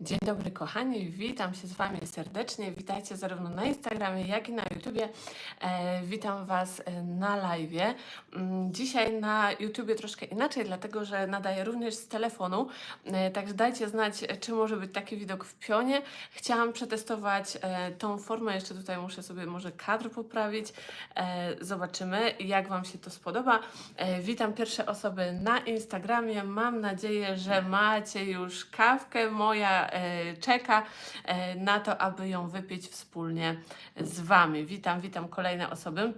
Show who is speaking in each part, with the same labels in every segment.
Speaker 1: Dzień dobry kochani, witam się z Wami serdecznie. Witajcie zarówno na Instagramie, jak i na YouTubie. E, witam Was e, na live. Mm, Dzisiaj na YouTubie troszkę inaczej, dlatego że nadaję również z telefonu. E, także dajcie znać, czy może być taki widok w pionie. Chciałam przetestować e, tą formę, jeszcze tutaj muszę sobie może kadr poprawić. E, zobaczymy, jak Wam się to spodoba. E, witam pierwsze osoby na Instagramie. Mam nadzieję, że macie już kawkę. Moja e, czeka e, na to, aby ją wypić wspólnie z Wami. Witam, witam kolejne osoby.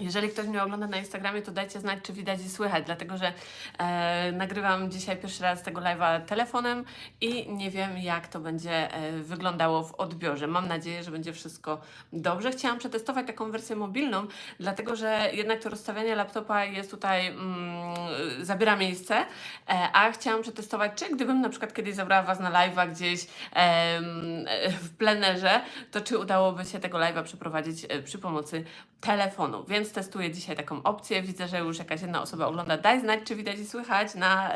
Speaker 1: Jeżeli ktoś mnie ogląda na Instagramie, to dajcie znać, czy widać i słychać, dlatego że e, nagrywam dzisiaj pierwszy raz tego live'a telefonem i nie wiem, jak to będzie e, wyglądało w odbiorze. Mam nadzieję, że będzie wszystko dobrze. Chciałam przetestować taką wersję mobilną, dlatego że jednak to rozstawianie laptopa jest tutaj, mm, zabiera miejsce, e, a chciałam przetestować, czy gdybym na przykład kiedyś zabrała Was na live'a gdzieś e, w plenerze, to czy udałoby się tego live'a przeprowadzić e, przy pomocy telefonu. Więc testuję dzisiaj taką opcję. Widzę, że już jakaś jedna osoba ogląda. Daj znać, czy widać i słychać na,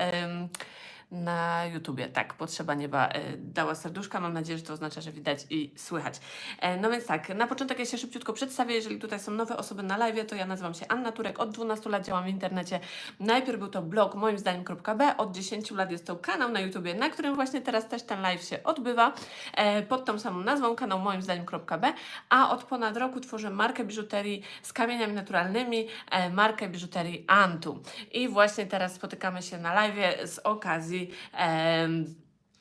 Speaker 1: na YouTubie. Tak, Potrzeba Nieba e, dała serduszka. Mam nadzieję, że to oznacza, że widać i słychać. E, No więc tak, na początek ja się szybciutko przedstawię. Jeżeli tutaj są nowe osoby na live, to ja nazywam się Anna Turek. Od 12 lat działam w internecie. Najpierw był to blog moim zdaniem.b. Od 10 lat jest to kanał na YouTubie, na którym właśnie teraz też ten live się odbywa. E, Pod tą samą nazwą, kanał moim zdaniem.b. A od ponad roku tworzę markę biżuterii z kamieniami naturalnymi, markę biżuterii Antu. I właśnie teraz spotykamy się na live z okazji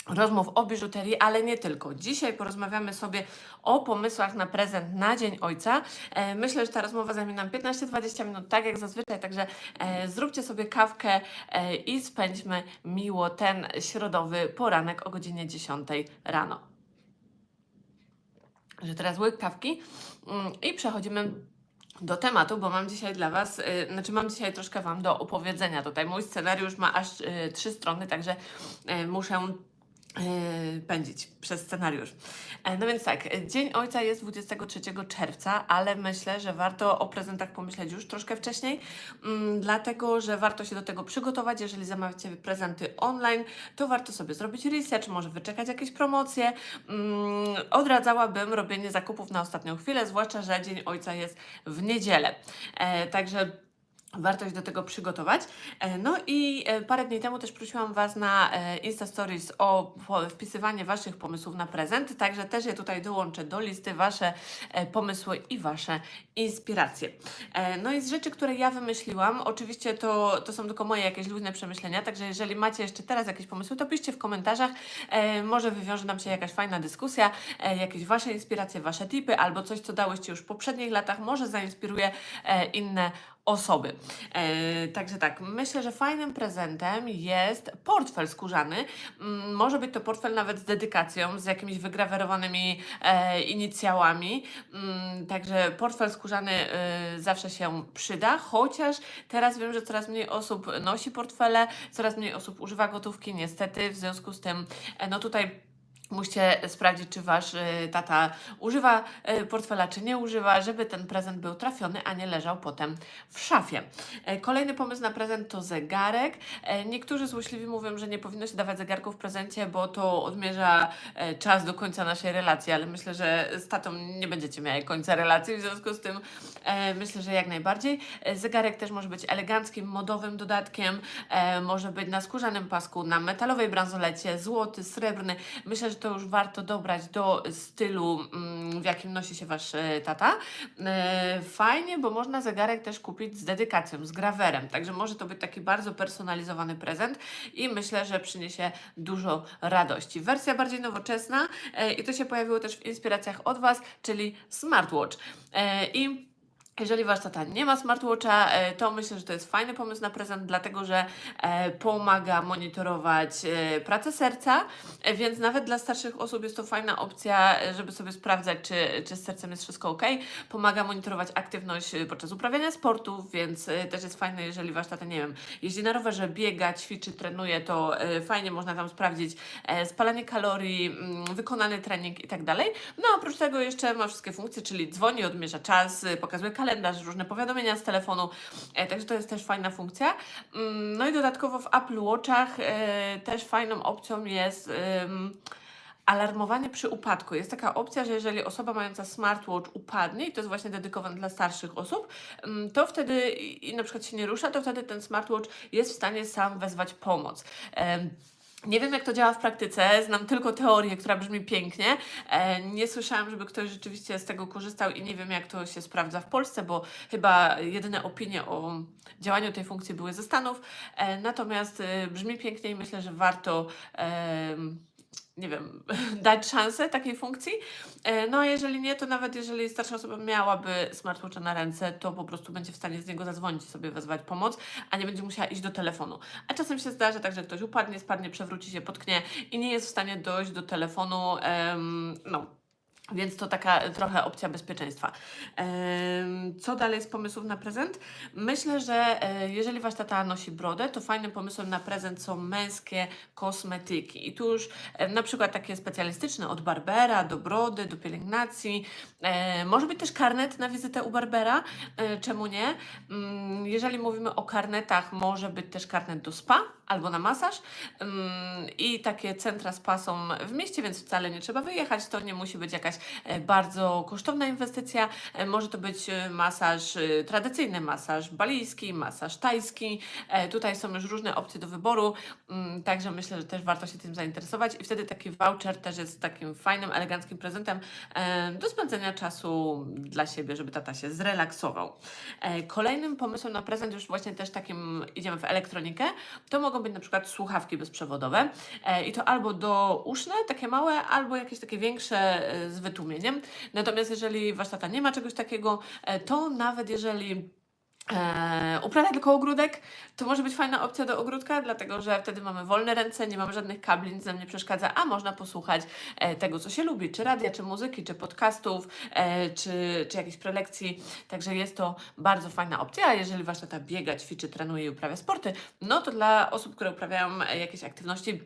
Speaker 1: rozmów o biżuterii, ale nie tylko. Dzisiaj porozmawiamy sobie o pomysłach na prezent na Dzień Ojca. E, myślę, że ta rozmowa zajmie nam 15-20 minut, tak jak zazwyczaj, także e, zróbcie sobie kawkę e, i spędźmy miło ten środowy poranek o godzinie 10 rano. Że teraz łyk kawki mm, i przechodzimy do tematu, bo mam dzisiaj dla Was, y, znaczy mam dzisiaj troszkę Wam do opowiedzenia tutaj. Mój scenariusz ma aż y, trzy strony, także y, muszę pędzić przez scenariusz. E, No więc tak, Dzień Ojca jest 23 czerwca, ale myślę, że warto o prezentach pomyśleć już troszkę wcześniej, mm, dlatego że warto się do tego przygotować. Jeżeli zamawiacie prezenty online, to warto sobie zrobić research, może wyczekać jakieś promocje. Mm, Odradzałabym robienie zakupów na ostatnią chwilę, zwłaszcza, że Dzień Ojca jest w niedzielę. E, Także Warto się do tego przygotować. E, No i e, parę dni temu też prosiłam Was na e, Insta Stories o wpisywanie Waszych pomysłów na prezent, także też je tutaj dołączę do listy Wasze pomysły i Wasze inspiracje. No i z rzeczy, które ja wymyśliłam, oczywiście to, to są tylko moje jakieś luźne przemyślenia, także jeżeli macie jeszcze teraz jakieś pomysły, to piszcie w komentarzach, może wywiąże nam się jakaś fajna dyskusja, jakieś Wasze inspiracje, Wasze tipy, albo coś, co dałyście już w poprzednich latach, może zainspiruje inne osoby. E, także tak, myślę, że fajnym prezentem jest portfel skórzany. Mm, może być to portfel nawet z dedykacją, z jakimiś wygrawerowanymi e, inicjałami. Mm, także portfel skórzany e, zawsze się przyda, chociaż teraz wiem, że coraz mniej osób nosi portfele, coraz mniej osób używa gotówki, niestety, w związku z tym, e, no tutaj Musicie sprawdzić, czy wasz y, tata używa y, portfela, czy nie używa, żeby ten prezent był trafiony, a nie leżał potem w szafie. E, Kolejny pomysł na prezent to zegarek. E, Niektórzy złośliwi mówią, że nie powinno się dawać zegarków w prezencie, bo to odmierza e, czas do końca naszej relacji, ale myślę, że z tatą nie będziecie miały końca relacji, w związku z tym myślę, że jak najbardziej. Zegarek też może być eleganckim, modowym dodatkiem, może być na skórzanym pasku, na metalowej bransolecie, złoty, srebrny. Myślę, że to już warto dobrać do stylu, mm, w jakim nosi się Wasz e, tata. E, Fajnie, bo można zegarek też kupić z dedykacją, z grawerem, także może to być taki bardzo personalizowany prezent i myślę, że przyniesie dużo radości. Wersja bardziej nowoczesna e, i to się pojawiło też w inspiracjach od Was, czyli smartwatch. I jeżeli wasz tata nie ma smartwatcha, e, to myślę, że to jest fajny pomysł na prezent, dlatego że e, pomaga monitorować e, pracę serca, więc nawet dla starszych osób jest to fajna opcja, żeby sobie sprawdzać, czy, czy z sercem jest wszystko ok. Pomaga monitorować aktywność podczas uprawiania sportu, więc też jest fajne, jeżeli wasz tata, nie wiem, jeździ na rowerze, biega, ćwiczy, trenuje, to fajnie można tam sprawdzić spalanie kalorii, mm, wykonany trening i tak dalej. No oprócz tego jeszcze ma wszystkie funkcje, czyli dzwoni, odmierza czas, pokazuje kalendarz, różne powiadomienia z telefonu, e, także to jest też fajna funkcja. Mm, No i dodatkowo w Apple Watchach e, też fajną opcją jest alarmowanie przy upadku. Jest taka opcja, że jeżeli osoba mająca smartwatch upadnie, i to jest właśnie dedykowane dla starszych osób, mm, to wtedy i na przykład się nie rusza, to wtedy ten smartwatch jest w stanie sam wezwać pomoc. Nie wiem, jak to działa w praktyce, znam tylko teorię, która brzmi pięknie. E, nie słyszałam, żeby ktoś rzeczywiście z tego korzystał i nie wiem, jak to się sprawdza w Polsce, bo chyba jedyne opinie o działaniu tej funkcji były ze Stanów. E, natomiast e, brzmi pięknie i myślę, że warto. Nie wiem, dać szansę takiej funkcji. E, No a jeżeli nie, to nawet jeżeli starsza osoba miałaby smartwatcha na ręce, to po prostu będzie w stanie z niego zadzwonić sobie wezwać pomoc, a nie będzie musiała iść do telefonu. A czasem się zdarza tak, że ktoś upadnie, spadnie, przewróci się, potknie i nie jest w stanie dojść do telefonu. em, no. Więc to taka trochę opcja bezpieczeństwa. Co dalej z pomysłów na prezent? Myślę, że e, jeżeli wasz tata nosi brodę, to fajnym pomysłem na prezent są męskie kosmetyki. I tu już e, na przykład takie specjalistyczne od Barbera do brody, do pielęgnacji. E, może być też karnet na wizytę u Barbera, czemu nie? Mm, Jeżeli mówimy o karnetach, może być też karnet do spa albo na masaż. I takie centra spa są w mieście, więc wcale nie trzeba wyjechać. To nie musi być jakaś e, bardzo kosztowna inwestycja. E, Może to być e, masaż, tradycyjny masaż balijski, masaż tajski. Tutaj są już różne opcje do wyboru, także myślę, że też warto się tym zainteresować. I wtedy taki voucher też jest takim fajnym, eleganckim prezentem do spędzenia czasu dla siebie, żeby tata się zrelaksował. Kolejnym pomysłem na prezent, już właśnie też takim idziemy w elektronikę, to mogą być na przykład słuchawki bezprzewodowe e, i to albo do uszne, takie małe, albo jakieś takie większe e, z wytłumieniem. Natomiast jeżeli wasz tata nie ma czegoś takiego, e, to nawet jeżeli e, uprawia tylko ogródek, to może być fajna opcja do ogródka, dlatego że wtedy mamy wolne ręce, nie mamy żadnych kabli, nic nam nie przeszkadza, a można posłuchać e, tego, co się lubi, czy radia, czy muzyki, czy podcastów, e, czy, czy jakichś prelekcji. Także jest to bardzo fajna opcja. A jeżeli wasz tata biega, ćwiczy, trenuje i uprawia sporty, no to dla osób, które uprawiają jakieś aktywności,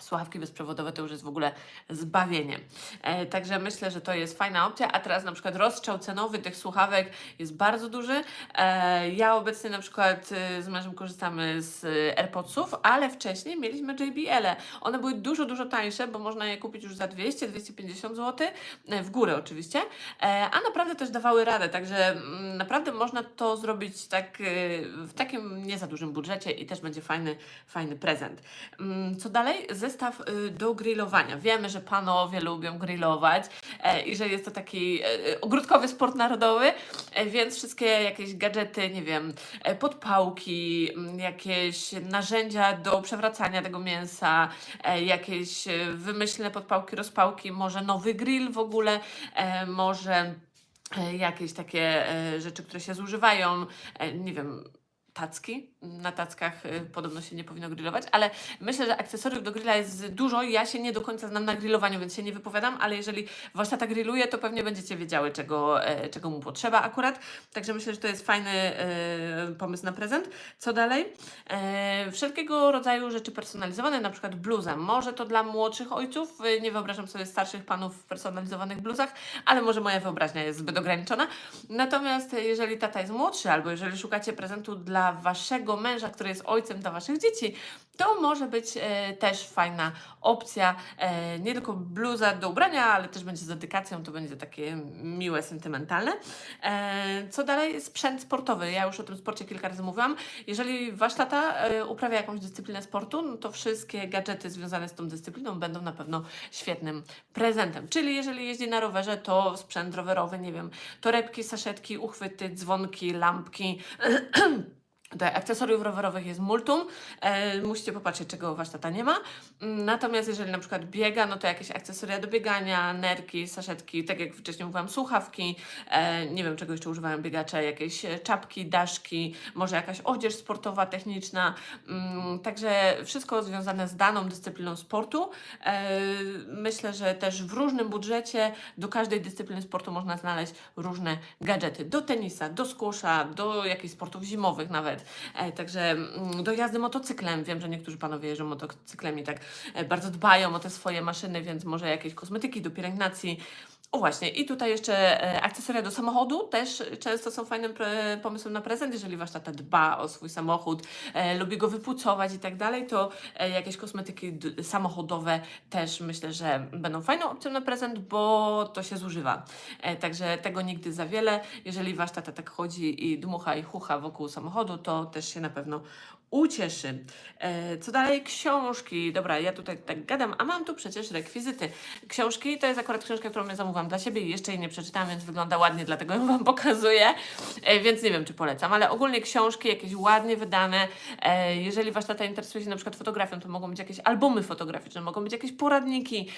Speaker 1: Słuchawki bezprzewodowe to już jest w ogóle zbawienie. E, także myślę, że to jest fajna opcja. A teraz na przykład rozstrzał cenowy tych słuchawek jest bardzo duży. E, ja obecnie na przykład e, z mężem korzystamy z e, AirPodsów, ale wcześniej mieliśmy JBL-e. One były dużo, dużo tańsze, bo można je kupić już za 200-250 zł, e, w górę oczywiście, e, a naprawdę też dawały radę. Także mm, naprawdę można to zrobić tak e, w takim nie za dużym budżecie i też będzie fajny, fajny prezent. Mm, Co dalej? Zestaw y, do grillowania. Wiemy, że panowie lubią grillować e, i że jest to taki e, ogródkowy sport narodowy, e, więc wszystkie jakieś gadżety, nie wiem, e, podpałki, jakieś narzędzia do przewracania tego mięsa, e, jakieś e, wymyślne podpałki, rozpałki, może nowy grill w ogóle, e, może e, jakieś takie e, rzeczy, które się zużywają, e, nie wiem, tacki. Na tackach y, podobno się nie powinno grillować, ale myślę, że akcesoriów do grilla jest dużo. Ja się nie do końca znam na grillowaniu, więc się nie wypowiadam, ale jeżeli wasz tata grilluje, to pewnie będziecie wiedziały, czego, e, czego mu potrzeba akurat. Także myślę, że to jest fajny e, pomysł na prezent. Co dalej? E, wszelkiego rodzaju rzeczy personalizowane, na przykład bluza. Może to dla młodszych ojców, y, nie wyobrażam sobie starszych panów w personalizowanych bluzach, ale może moja wyobraźnia jest zbyt ograniczona. Natomiast jeżeli tata jest młodszy, albo jeżeli szukacie prezentu dla waszego męża, który jest ojcem dla waszych dzieci, to może być e, też fajna opcja. E, nie tylko bluza do ubrania, ale też będzie z dedykacją, to będzie takie miłe, sentymentalne. E, co dalej? Sprzęt sportowy. Ja już o tym sporcie kilka razy mówiłam. Jeżeli wasz tata e, uprawia jakąś dyscyplinę sportu, no to wszystkie gadżety związane z tą dyscypliną będą na pewno świetnym prezentem. Czyli jeżeli jeździ na rowerze, to sprzęt rowerowy, nie wiem, torebki, saszetki, uchwyty, dzwonki, lampki. Tutaj akcesoriów rowerowych jest multum. E, musicie popatrzeć, czego wasz tata nie ma. Mm, Natomiast jeżeli na przykład biega, no to jakieś akcesoria do biegania, nerki, saszetki, tak jak wcześniej mówiłam, słuchawki, e, nie wiem czego jeszcze używają biegacze, jakieś e, czapki, daszki, może jakaś odzież sportowa, techniczna. Mm, Także wszystko związane z daną dyscypliną sportu. E, Myślę, że też w różnym budżecie do każdej dyscypliny sportu można znaleźć różne gadżety. Do tenisa, do skusza, do jakichś sportów zimowych nawet. E, Także mm, do jazdy motocyklem. Wiem, że niektórzy panowie jeżdżą motocyklem i tak e, bardzo dbają o te swoje maszyny, więc może jakieś kosmetyki do pielęgnacji. O właśnie, i tutaj jeszcze e, akcesoria do samochodu też często są fajnym pomysłem na prezent. Jeżeli wasz tata dba o swój samochód, e, lubi go wypucować i tak dalej, to e, jakieś kosmetyki samochodowe też myślę, że będą fajną opcją na prezent, bo to się zużywa. E, także tego nigdy za wiele. Jeżeli wasz tata tak chodzi i dmucha i chucha wokół samochodu, to też się na pewno ucieszy. E, co dalej? Książki. Dobra, ja tutaj tak gadam, a mam tu przecież rekwizyty. Książki to jest akurat książka, którą ja zamówiłam dla siebie i jeszcze jej nie przeczytałam, więc wygląda ładnie, dlatego ją Wam pokazuję. E, więc nie wiem, czy polecam, ale ogólnie książki jakieś ładnie wydane. E, jeżeli Wasz tata interesuje się na przykład fotografią, to mogą być jakieś albumy fotograficzne, mogą być jakieś poradniki,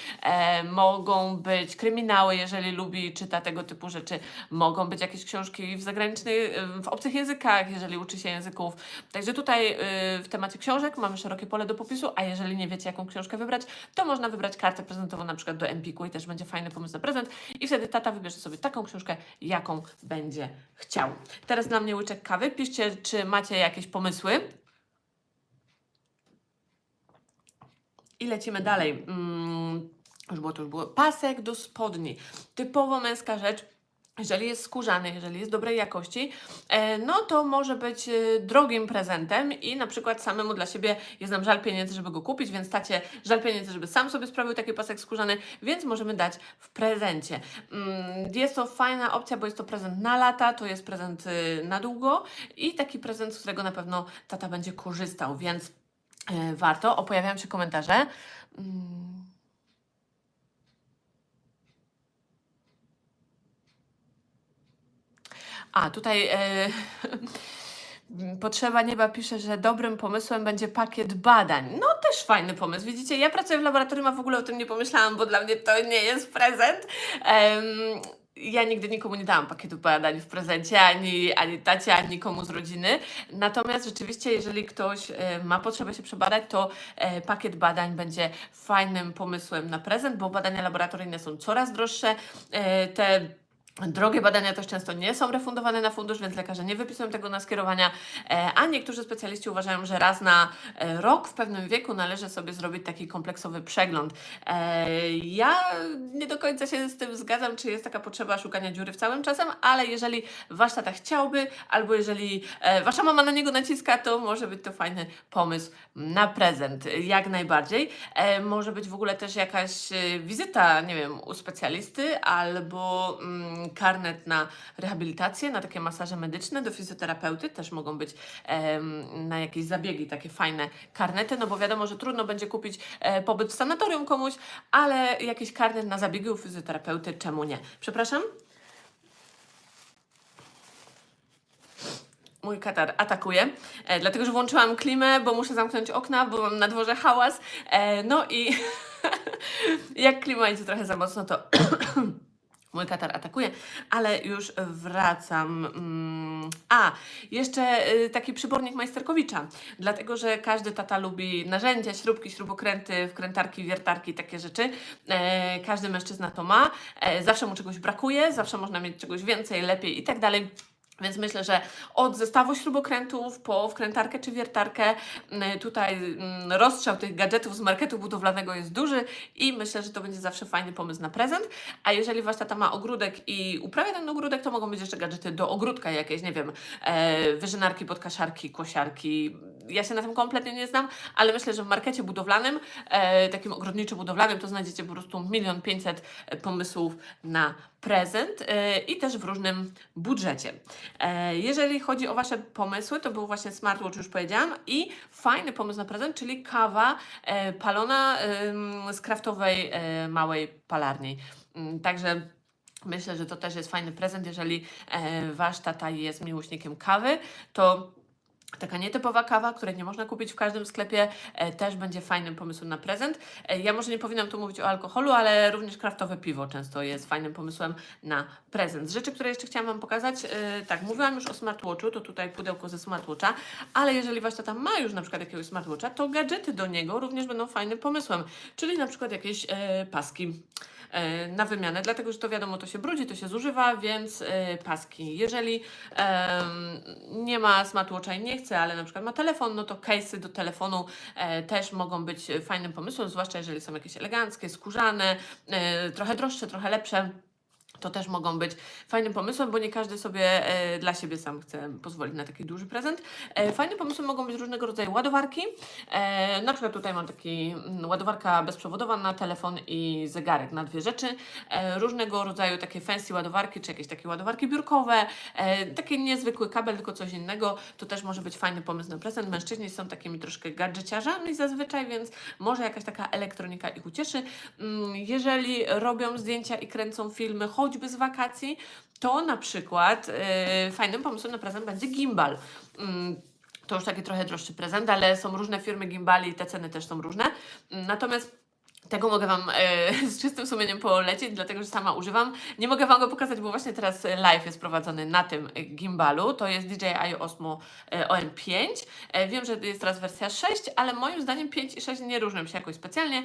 Speaker 1: mogą być kryminały, jeżeli lubi, czyta tego typu rzeczy. Mogą być jakieś książki w zagranicznych, w obcych językach, jeżeli uczy się języków. Także tutaj w temacie książek mamy szerokie pole do popisu, a jeżeli nie wiecie, jaką książkę wybrać, to można wybrać kartę prezentową na przykład do Empiku i też będzie fajny pomysł na prezent i wtedy tata wybierze sobie taką książkę, jaką będzie chciał. Teraz dla mnie łyczek kawy. Piszcie, czy macie jakieś pomysły. I lecimy dalej. Mm, już było, to już było. Pasek do spodni. Typowo męska rzecz. Jeżeli jest skórzany, jeżeli jest dobrej jakości, e, no to może być e, drogim prezentem i na przykład samemu dla siebie jest nam żal pieniędzy, żeby go kupić, więc tacie żal pieniędzy, żeby sam sobie sprawił taki pasek skórzany, więc możemy dać w prezencie. Mm, Jest to fajna opcja, bo jest to prezent na lata, to jest prezent y, na długo i taki prezent, z którego na pewno tata będzie korzystał, więc e, warto. O, pojawiają się komentarze. Mm. A, tutaj e, Potrzeba Nieba pisze, że dobrym pomysłem będzie pakiet badań. No też fajny pomysł. Widzicie, ja pracuję w laboratorium, a w ogóle o tym nie pomyślałam, bo dla mnie to nie jest prezent. Ja nigdy nikomu nie dałam pakietu badań w prezencie, ani, ani tacie, ani nikomu z rodziny. Natomiast rzeczywiście, jeżeli ktoś e, ma potrzebę się przebadać, to e, pakiet badań będzie fajnym pomysłem na prezent, bo badania laboratoryjne są coraz droższe. E, te Drogie badania też często nie są refundowane na fundusz, więc lekarze nie wypisują tego na skierowania, e, a niektórzy specjaliści uważają, że raz na e, rok w pewnym wieku należy sobie zrobić taki kompleksowy przegląd. E, Ja nie do końca się z tym zgadzam, czy jest taka potrzeba szukania dziury w całym czasem, ale jeżeli wasz tata chciałby, albo jeżeli wasza mama na niego naciska, to może być to fajny pomysł na prezent, jak najbardziej. Może być w ogóle też jakaś wizyta, nie wiem, u specjalisty, albo mm, karnet na rehabilitację, na takie masaże medyczne do fizjoterapeuty, też mogą być na jakieś zabiegi takie fajne karnety, no bo wiadomo, że trudno będzie kupić e, pobyt w sanatorium komuś, ale jakiś karnet na zabiegi u fizjoterapeuty, czemu nie? Przepraszam? Mój katar atakuje, e, dlatego że włączyłam klimę, bo muszę zamknąć okna, bo mam na dworze hałas. E, no i jak klima idzie trochę za mocno, to mój katar atakuje, ale już wracam. Mm, A, jeszcze y, taki przybornik majsterkowicza, dlatego że każdy tata lubi narzędzia, śrubki, śrubokręty, wkrętarki, wiertarki, takie rzeczy. E, każdy mężczyzna to ma. E, zawsze mu czegoś brakuje, zawsze można mieć czegoś więcej, lepiej i tak dalej. Więc myślę, że od zestawu śrubokrętów po wkrętarkę czy wiertarkę, mm, tutaj mm, rozstrzał tych gadżetów z marketu budowlanego jest duży i myślę, że to będzie zawsze fajny pomysł na prezent. A jeżeli wasz tata ma ogródek i uprawia ten ogródek, to mogą być jeszcze gadżety do ogródka jakieś, nie wiem, e, wyżynarki, podkaszarki, kosiarki. Ja się na tym kompletnie nie znam, ale myślę, że w markecie budowlanym, e, takim ogrodniczo-budowlanym, to znajdziecie po prostu milion pięćset pomysłów na prezent e, i też w różnym budżecie. E, Jeżeli chodzi o Wasze pomysły, to był właśnie smartwatch, już powiedziałam, i fajny pomysł na prezent, czyli kawa e, palona em, z kraftowej e, małej palarni. Mm, Także myślę, że to też jest fajny prezent, jeżeli e, Wasz tata jest miłośnikiem kawy, to Taka nietypowa kawa, której nie można kupić w każdym sklepie, e, też będzie fajnym pomysłem na prezent. E, ja może nie powinnam tu mówić o alkoholu, ale również kraftowe piwo często jest fajnym pomysłem na prezent. Z rzeczy, które jeszcze chciałam Wam pokazać, e, tak, mówiłam już o smartwatchu, to tutaj pudełko ze smartwatcha, ale jeżeli Wasz tata ma już na przykład jakiegoś smartwatcha, to gadżety do niego również będą fajnym pomysłem, czyli na przykład jakieś paski na wymianę, dlatego że to wiadomo, to się brudzi, to się zużywa, więc e, paski. Jeżeli nie ma smartwatcha i nie chce, ale na przykład ma telefon, no to case'y do telefonu e, też mogą być fajnym pomysłem, zwłaszcza jeżeli są jakieś eleganckie, skórzane, e, trochę droższe, trochę lepsze. To też mogą być fajnym pomysłem, bo nie każdy sobie e, dla siebie sam chce pozwolić na taki duży prezent. E, fajnym pomysłem mogą być różnego rodzaju ładowarki. E, na przykład tutaj mam taki mm, ładowarka bezprzewodowa na telefon i zegarek na dwie rzeczy. E, różnego rodzaju takie fancy ładowarki, czy jakieś takie ładowarki biurkowe. E, taki niezwykły kabel, tylko coś innego. To też może być fajny pomysł na prezent. Mężczyźni są takimi troszkę gadżeciarzami zazwyczaj, więc może jakaś taka elektronika ich ucieszy. Mm, Jeżeli robią zdjęcia i kręcą filmy, choćby z wakacji, to na przykład yy, fajnym pomysłem na prezent będzie gimbal. Mm, to już taki trochę droższy prezent, ale są różne firmy gimbali i te ceny też są różne. Mm, Natomiast tego mogę Wam e, z czystym sumieniem polecić, dlatego że sama używam. Nie mogę Wam go pokazać, bo właśnie teraz live jest prowadzony na tym gimbalu. To jest DJI Osmo e, OM5. E, wiem, że jest teraz wersja 6, ale moim zdaniem 5 i 6 nie różnią się jakoś specjalnie.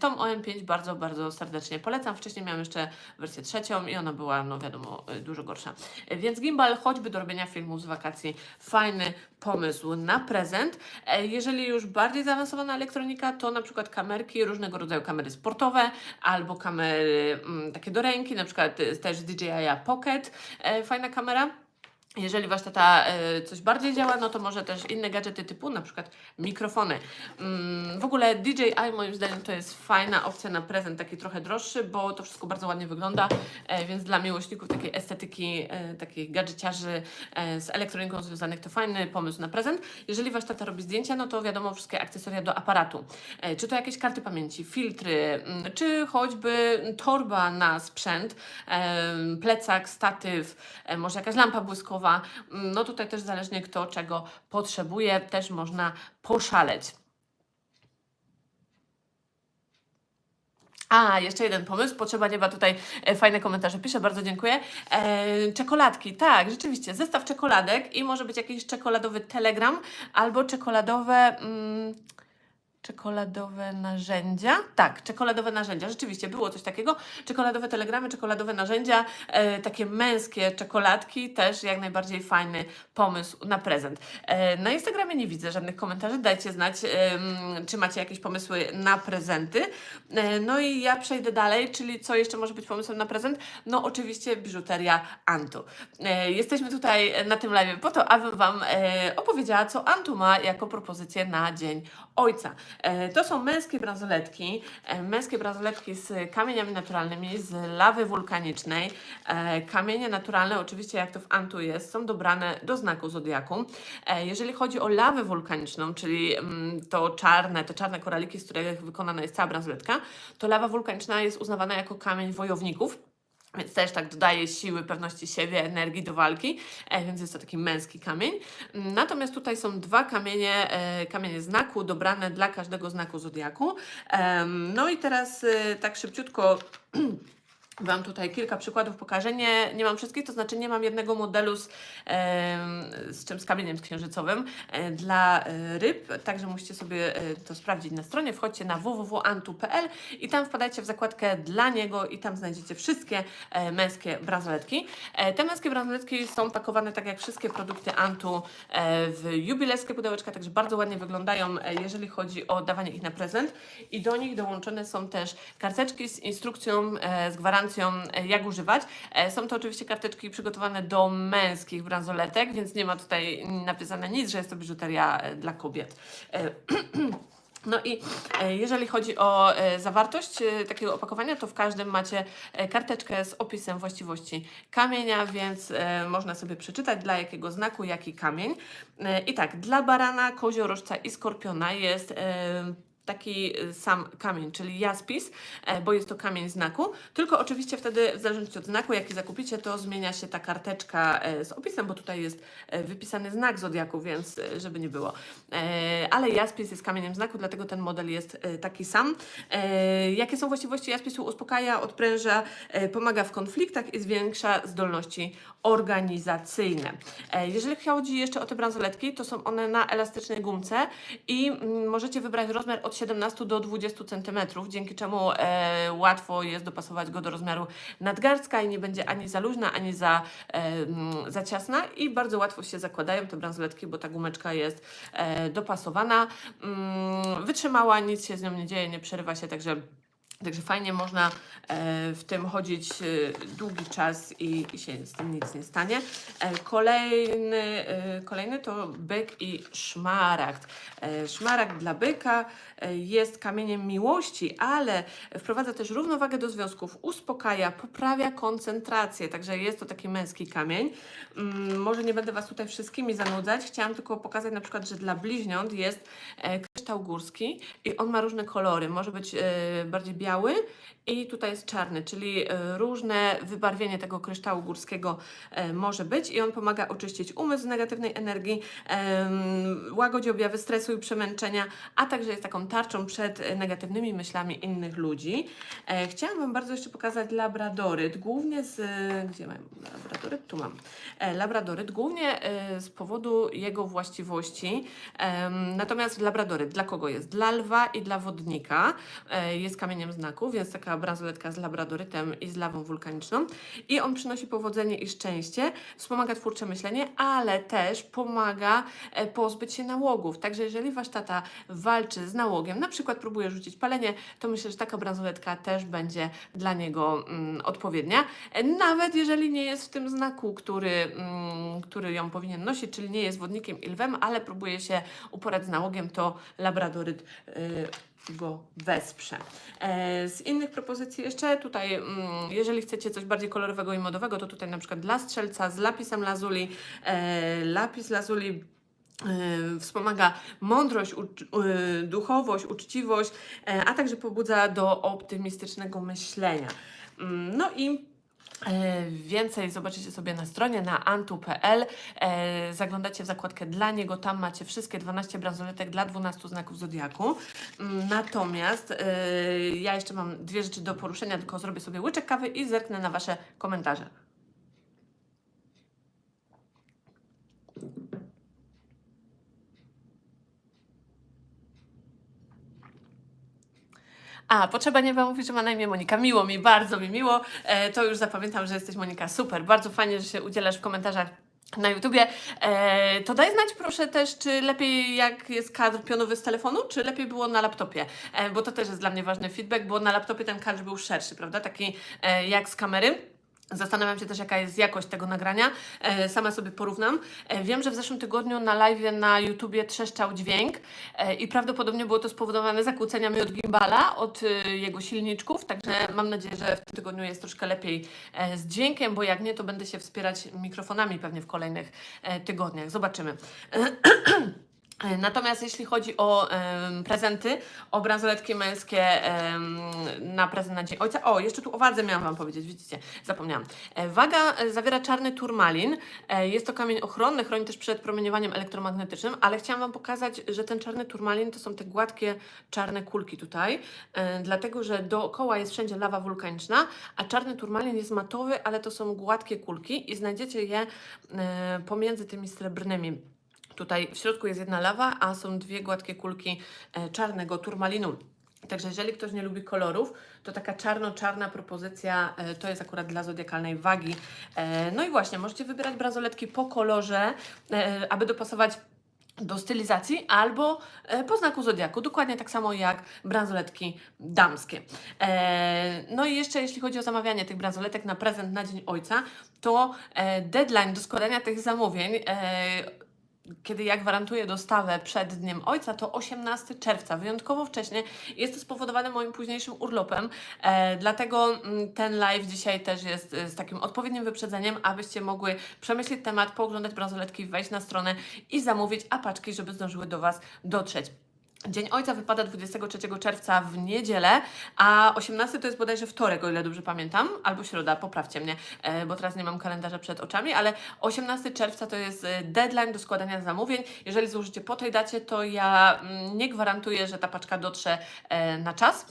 Speaker 1: Tą OM5 bardzo, bardzo serdecznie polecam. Wcześniej miałam jeszcze wersję trzecią i ona była, no wiadomo, dużo gorsza. Więc gimbal choćby do robienia filmów z wakacji, fajny pomysł na prezent. Jeżeli już bardziej zaawansowana elektronika, to na przykład kamerki, różnego rodzaju kamery sportowe albo kamery mm, takie do ręki, na przykład e, też DJI Pocket, e, fajna kamera. Jeżeli wasz tata e, coś bardziej działa, no to może też inne gadżety typu na przykład mikrofony. Mm, w ogóle DJI moim zdaniem to jest fajna opcja na prezent, taki trochę droższy, bo to wszystko bardzo ładnie wygląda, e, więc dla miłośników takiej estetyki, e, takich gadżeciarzy z elektroniką związanych to fajny pomysł na prezent. Jeżeli wasz tata robi zdjęcia, no to wiadomo wszystkie akcesoria do aparatu. Czy to jakieś karty pamięci, filtry, mm, czy choćby torba na sprzęt, plecak, statyw, może jakaś lampa błyskowa. Mm, No tutaj też zależnie kto czego potrzebuje, też można poszaleć. A, jeszcze jeden pomysł. Potrzeba nieba tutaj e, fajne komentarze pisze, bardzo dziękuję. E, czekoladki, tak, rzeczywiście. Zestaw czekoladek i może być jakiś czekoladowy telegram albo czekoladowe. Mm, Czekoladowe narzędzia? Tak, czekoladowe narzędzia. Rzeczywiście było coś takiego. Czekoladowe telegramy, czekoladowe narzędzia, e, takie męskie czekoladki, też jak najbardziej fajny pomysł na prezent. E, na Instagramie nie widzę żadnych komentarzy. Dajcie znać, em, czy macie jakieś pomysły na prezenty. E, no i ja przejdę dalej, czyli co jeszcze może być pomysłem na prezent? No oczywiście biżuteria Antu. E, jesteśmy tutaj na tym live po to, abym Wam e, opowiedziała, co Antu ma jako propozycję na Dzień Ojca. E, To są męskie bransoletki, e, męskie bransoletki z kamieniami naturalnymi, z lawy wulkanicznej. E, Kamienie naturalne, oczywiście jak to w Antu jest, są dobrane do znaku zodiaku. Jeżeli chodzi o lawę wulkaniczną, czyli mm, to czarne, te czarne koraliki, z których wykonana jest cała bransoletka, to lawa wulkaniczna jest uznawana jako kamień wojowników. Więc też tak dodaje siły, pewności siebie, energii do walki, e, więc jest to taki męski kamień. Natomiast tutaj są dwa kamienie, e, kamienie znaku dobrane dla każdego znaku zodiaku. No i teraz e, tak szybciutko Wam tutaj kilka przykładów pokażę. Nie, nie mam wszystkich, to znaczy nie mam jednego modelu z, z czym z kamieniem księżycowym e, dla e, ryb, także musicie sobie e, to sprawdzić na stronie. Wchodźcie na www.antu.pl i tam wpadajcie w zakładkę dla niego i tam znajdziecie wszystkie męskie bransoletki. Te męskie bransoletki są pakowane tak jak wszystkie produkty Antu w jubilejskie pudełeczka, także bardzo ładnie wyglądają, jeżeli chodzi o dawanie ich na prezent. I do nich dołączone są też karteczki z instrukcją, z gwarancją, e, jak używać. E, Są to oczywiście karteczki przygotowane do męskich bransoletek, więc nie ma tutaj napisane nic, że jest to biżuteria e, dla kobiet. No i jeżeli chodzi o zawartość takiego opakowania, to w każdym macie karteczkę z opisem właściwości kamienia, więc można sobie przeczytać dla jakiego znaku jaki kamień. I tak, dla barana, koziorożca i skorpiona jest taki e, sam kamień, czyli jaspis, e, bo jest to kamień znaku. Tylko oczywiście wtedy, w zależności od znaku, jaki zakupicie, to zmienia się ta karteczka e, z opisem, bo tutaj jest e, wypisany znak zodiaku, więc żeby nie było. Ale jaspis jest kamieniem znaku, dlatego ten model jest taki sam. Jakie są właściwości jaspisu? Uspokaja, odpręża, pomaga w konfliktach i zwiększa zdolności organizacyjne. Jeżeli chodzi jeszcze o te bransoletki, to są one na elastycznej gumce i mm, możecie wybrać rozmiar od 17 do 20 cm, dzięki czemu e, łatwo jest dopasować go do rozmiaru nadgarstka i nie będzie ani za luźna, ani za, e, mm, za ciasna. I bardzo łatwo się zakładają te bransoletki, bo ta gumeczka jest e, dopasowana, mm, wytrzymała, nic się z nią nie dzieje, nie przerywa się, także Także fajnie można e, w tym chodzić e, długi czas i, się z tym nic nie stanie. E, kolejny, kolejny to byk i szmaragd. Szmaragd dla byka jest kamieniem miłości, ale wprowadza też równowagę do związków, uspokaja, poprawia koncentrację. Także jest to taki męski kamień. Mm, może nie będę Was tutaj wszystkimi zanudzać. Chciałam tylko pokazać na przykład, że dla bliźniąt jest kryształ górski i on ma różne kolory. Może być bardziej biały i tutaj jest czarny, czyli e, różne wybarwienie tego kryształu górskiego e, może być i on pomaga oczyścić umysł z negatywnej energii, łagodzi objawy stresu i przemęczenia, a także jest taką tarczą przed negatywnymi myślami innych ludzi. E, Chciałam Wam bardzo jeszcze pokazać labradoryt, głównie z... Gdzie mam labradoryt? Tu mam. Labradoryt, głównie z powodu jego właściwości. Natomiast labradoryt dla kogo jest? Dla lwa i dla wodnika. Jest kamieniem znaku, więc taka bransoletka z labradorytem i z lawą wulkaniczną. I on przynosi powodzenie i szczęście, wspomaga twórcze myślenie, ale też pomaga e, pozbyć się nałogów. Także jeżeli wasz tata walczy z nałogiem, na przykład próbuje rzucić palenie, to myślę, że taka bransoletka też będzie dla niego mm, odpowiednia. E, Nawet jeżeli nie jest w tym znaku, który, mm, który ją powinien nosić, czyli nie jest wodnikiem i lwem, ale próbuje się uporać z nałogiem, to labradoryt y, go wesprze. E, z innych propozycji jeszcze tutaj, mm, jeżeli chcecie coś bardziej kolorowego i modowego, to tutaj na przykład dla strzelca z lapisem lazuli, e, lapis lazuli e, wspomaga mądrość, duchowość, uczciwość, a także pobudza do optymistycznego myślenia. Mm, No i Więcej zobaczycie sobie na stronie na antu.pl. E, Zaglądacie w zakładkę dla niego, tam macie wszystkie 12 bransoletek dla 12 znaków zodiaku. Mm, Natomiast e, ja jeszcze mam dwie rzeczy do poruszenia, tylko zrobię sobie łyczek kawy i zerknę na Wasze komentarze. A, potrzeba nie wam mówić, że ma na imię Monika. Miło mi, bardzo mi miło. E, to już zapamiętam, że jesteś Monika. Super, bardzo fajnie, że się udzielasz w komentarzach na YouTubie. E, to daj znać proszę też, czy lepiej jak jest kadr pionowy z telefonu, czy lepiej było na laptopie, e, bo to też jest dla mnie ważny feedback, bo na laptopie ten kadr był szerszy, prawda, taki e, jak z kamery. Zastanawiam się też, jaka jest jakość tego nagrania. E, sama sobie porównam. E, wiem, że w zeszłym tygodniu na live na YouTubie trzeszczał dźwięk e, i prawdopodobnie było to spowodowane zakłóceniami od gimbala, od e, jego silniczków, także mam nadzieję, że w tym tygodniu jest troszkę lepiej e, z dźwiękiem, bo jak nie, to będę się wspierać mikrofonami pewnie w kolejnych e, tygodniach. Zobaczymy. E, Natomiast jeśli chodzi o prezenty, o bransoletki męskie na prezent na Dzień Ojca. O, jeszcze tu o wadze miałam Wam powiedzieć, widzicie, zapomniałam. E, waga e, zawiera czarny turmalin. E, jest to kamień ochronny, chroni też przed promieniowaniem elektromagnetycznym, ale chciałam Wam pokazać, że ten czarny turmalin to są te gładkie czarne kulki tutaj, e, dlatego że dookoła jest wszędzie lawa wulkaniczna, a czarny turmalin jest matowy, ale to są gładkie kulki i znajdziecie je e, pomiędzy tymi srebrnymi. Tutaj w środku jest jedna lawa, a są dwie gładkie kulki e, czarnego turmalinu. Także jeżeli ktoś nie lubi kolorów, to taka czarno-czarna propozycja e, to jest akurat dla zodiakalnej wagi. E, no i właśnie, możecie wybierać bransoletki po kolorze, aby dopasować do stylizacji albo po znaku zodiaku, dokładnie tak samo jak bransoletki damskie. No i jeszcze jeśli chodzi o zamawianie tych bransoletek na prezent na Dzień Ojca, to deadline do składania tych zamówień kiedy ja gwarantuję dostawę przed Dniem Ojca, to 18 czerwca, wyjątkowo wcześnie. Jest to spowodowane moim późniejszym urlopem, e, dlatego mm, ten live dzisiaj też jest e, z takim odpowiednim wyprzedzeniem, abyście mogły przemyśleć temat, pooglądać bransoletki, wejść na stronę i zamówić apaczki, żeby zdążyły do Was dotrzeć. Dzień Ojca wypada 23 czerwca w niedzielę, a 18 to jest bodajże wtorek, o ile dobrze pamiętam, albo środa, poprawcie mnie, e, bo teraz nie mam kalendarza przed oczami, ale 18 czerwca to jest e, deadline do składania zamówień. Jeżeli złożycie po tej dacie, to ja mm, nie gwarantuję, że ta paczka dotrze e, na czas.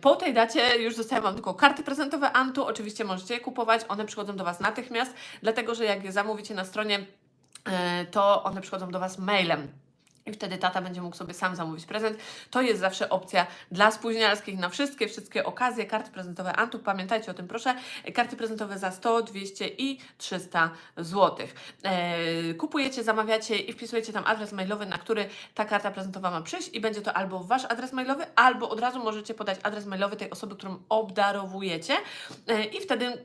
Speaker 1: Po tej dacie już zostają Wam tylko karty prezentowe Antu, oczywiście możecie je kupować, one przychodzą do Was natychmiast, dlatego że jak je zamówicie na stronie, to one przychodzą do Was mailem. I wtedy tata będzie mógł sobie sam zamówić prezent. To jest zawsze opcja dla spóźnialskich na wszystkie, wszystkie okazje. Karty prezentowe Antu, pamiętajcie o tym proszę. Karty prezentowe za 100, 200 i 300 zł. E, kupujecie, zamawiacie i wpisujecie tam adres mailowy, na który ta karta prezentowa ma przyjść i będzie to albo wasz adres mailowy, albo od razu możecie podać adres mailowy tej osoby, którą obdarowujecie e, i wtedy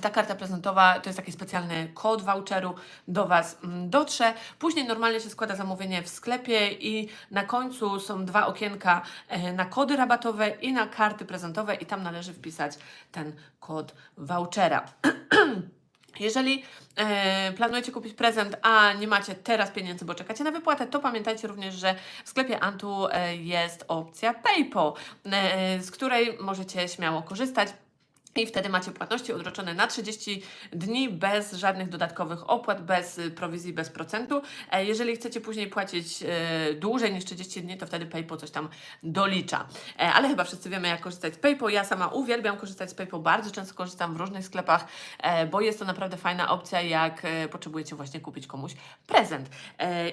Speaker 1: Ta karta prezentowa to jest taki specjalny kod voucheru do Was mm, dotrze. Później normalnie się składa zamówienie w sklepie i na końcu są dwa okienka e, na kody rabatowe i na karty prezentowe i tam należy wpisać ten kod vouchera. Jeżeli e, planujecie kupić prezent, a nie macie teraz pieniędzy, bo czekacie na wypłatę, to pamiętajcie również, że w sklepie Antu e, jest opcja PayPal, e, z której możecie śmiało korzystać. I wtedy macie płatności odroczone na 30 dni bez żadnych dodatkowych opłat, bez y, prowizji, bez procentu. E, Jeżeli chcecie później płacić e, dłużej niż 30 dni, to wtedy PayPal coś tam dolicza. E, Ale chyba wszyscy wiemy, jak korzystać z PayPal. Ja sama uwielbiam korzystać z PayPal, bardzo często korzystam w różnych sklepach, e, bo jest to naprawdę fajna opcja, jak potrzebujecie właśnie kupić komuś prezent.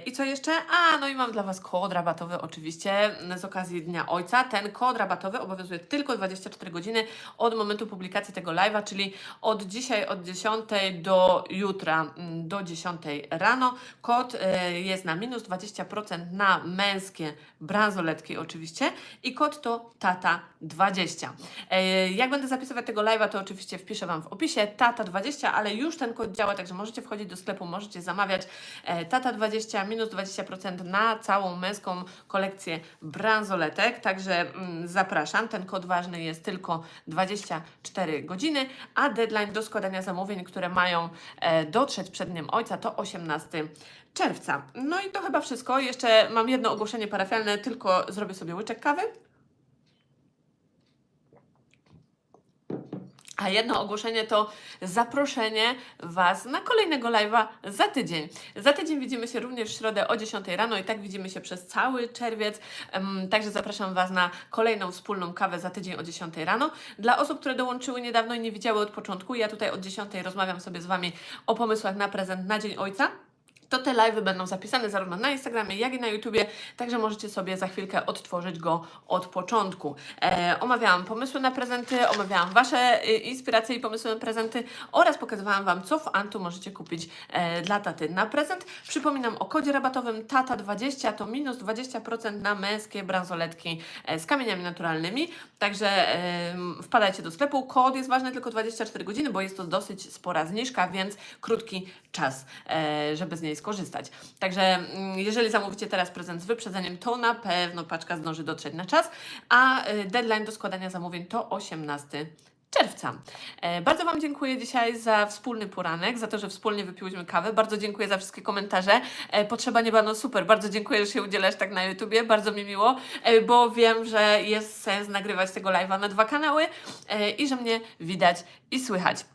Speaker 1: I co jeszcze? A, no i mam dla Was kod rabatowy oczywiście z okazji Dnia Ojca. Ten kod rabatowy obowiązuje tylko 24 godziny od momentu publikacji tego live'a, czyli od dzisiaj, od 10 do jutra, mm, do 10 rano. Kod e, jest na minus 20% na męskie bransoletki oczywiście i kod to TATA20. E, Jak będę zapisywać tego live'a, to oczywiście wpiszę Wam w opisie TATA20, ale już ten kod działa, także możecie wchodzić do sklepu, możecie zamawiać e, TATA20 minus 20% na całą męską kolekcję bransoletek, także mm, zapraszam. Ten kod ważny jest tylko 24 godziny, a deadline do składania zamówień, które mają e, dotrzeć przed Dniem Ojca to 18 czerwca. No i to chyba wszystko. Jeszcze mam jedno ogłoszenie parafialne, tylko zrobię sobie łyczek kawy. A jedno ogłoszenie to zaproszenie Was na kolejnego live'a za tydzień. Za tydzień widzimy się również w środę o 10 rano i tak widzimy się przez cały czerwiec. Także zapraszam Was na kolejną wspólną kawę za tydzień o 10 rano. Dla osób, które dołączyły niedawno i nie widziały od początku, ja tutaj od 10 rozmawiam sobie z Wami o pomysłach na prezent na Dzień Ojca. To te live'y będą zapisane zarówno na Instagramie, jak i na YouTubie, także możecie sobie za chwilkę odtworzyć go od początku. E, omawiałam pomysły na prezenty, omawiałam Wasze y, inspiracje i pomysły na prezenty oraz pokazywałam Wam, co w Antu możecie kupić e, dla taty na prezent. Przypominam o kodzie rabatowym TATA20, to minus 20% na męskie bransoletki e, z kamieniami naturalnymi, także em, wpadajcie do sklepu. Kod jest ważny tylko 24 godziny, bo jest to dosyć spora zniżka, więc krótki czas, e, żeby z niej skorzystać. Także mm, jeżeli zamówicie teraz prezent z wyprzedzeniem, to na pewno paczka zdąży dotrzeć na czas, a e, deadline do składania zamówień to 18 czerwca. E, bardzo Wam dziękuję dzisiaj za wspólny poranek, za to, że wspólnie wypiłyśmy kawę. Bardzo dziękuję za wszystkie komentarze. E, potrzeba nieba, no super. Bardzo dziękuję, że się udzielasz tak na YouTubie. Bardzo mi miło, e, bo wiem, że jest sens nagrywać tego live'a na dwa kanały i że mnie widać i słychać.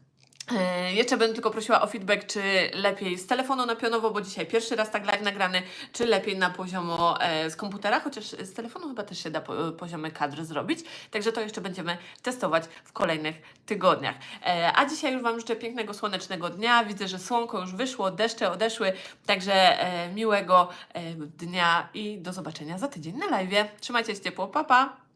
Speaker 1: E, Jeszcze bym tylko prosiła o feedback, czy lepiej z telefonu na pionowo, bo dzisiaj pierwszy raz tak live nagrany, czy lepiej na poziomo e, z komputera, chociaż z telefonu chyba też się da po, poziomy kadr zrobić. Także to jeszcze będziemy testować w kolejnych tygodniach. E, a dzisiaj już Wam życzę pięknego, słonecznego dnia. Widzę, że słonko już wyszło, deszcze odeszły, także e, miłego dnia i do zobaczenia za tydzień na live. Trzymajcie się ciepło, pa pa!